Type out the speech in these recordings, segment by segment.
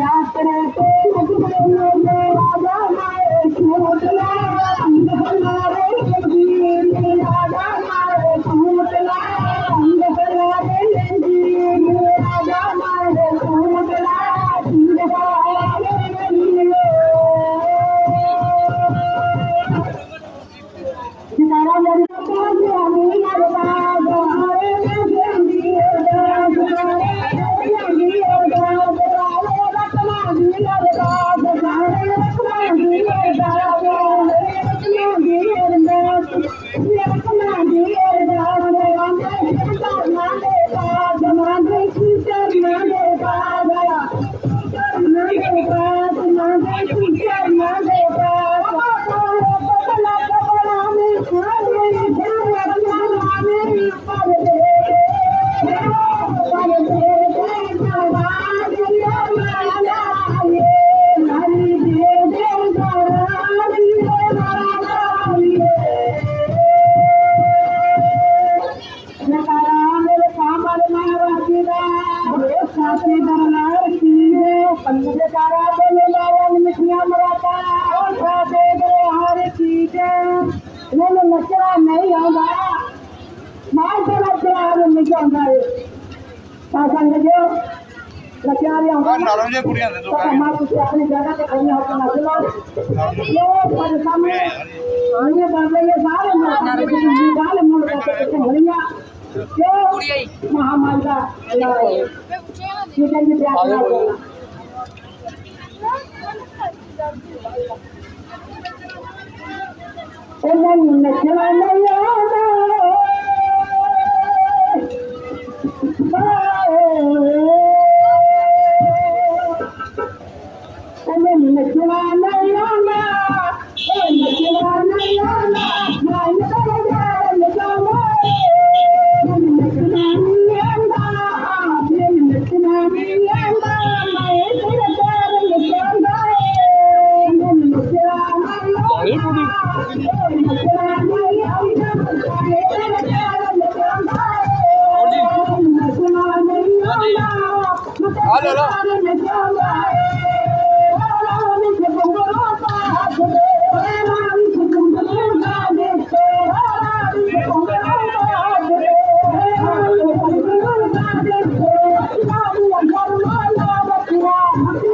रात रहते నేను నచ్చడా నై అవునా మాకు నచ్చడా మీకు ఉన్నాయి మా సంగతి ये परेशान है आने महामारी ನನ್ನ ಕೆಲಮಯ್ಯ Thank you. Thank you.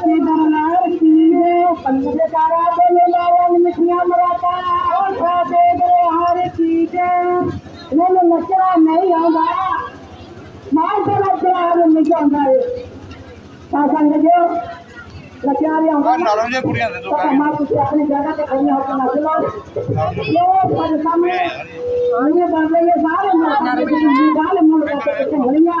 ਕੀ ਕੀ ਕਾਰਾ ਮਰਾਤਾ ਸਾਡੇ ਮੈਨੂੰ ਨਚਣਾ ਨਹੀਂ ਆਉਂਦਾ ਮਾਂ ਦੇ ਨਚਣਾ ਨਹੀਂ ਆਉਂਦਾ ਏ ਤਾਂ ਸੰਗ ਜੋ ਨਚਣਾ ਨਹੀਂ ਆਉਂਦਾ ਨਾਲੋਂ ਜੇ ਕੁੜੀਆਂ ਦੇ ਦੋ ਮਾਂ ਤੁਸੀਂ ਆਪਣੀ ਜਗ੍ਹਾ ਤੇ ਖੜੀ ਹੋ ਕੇ ਨੱਚ ਲਓ ਲੋ ਪਰ ਸਾਹਮਣੇ ਆਈਏ ਬਾਬੇ ਇਹ ਸਾਰੇ ਨਾਲ ਗੱਲ ਮੁੜ ਕੇ ਹੋਣੀਆਂ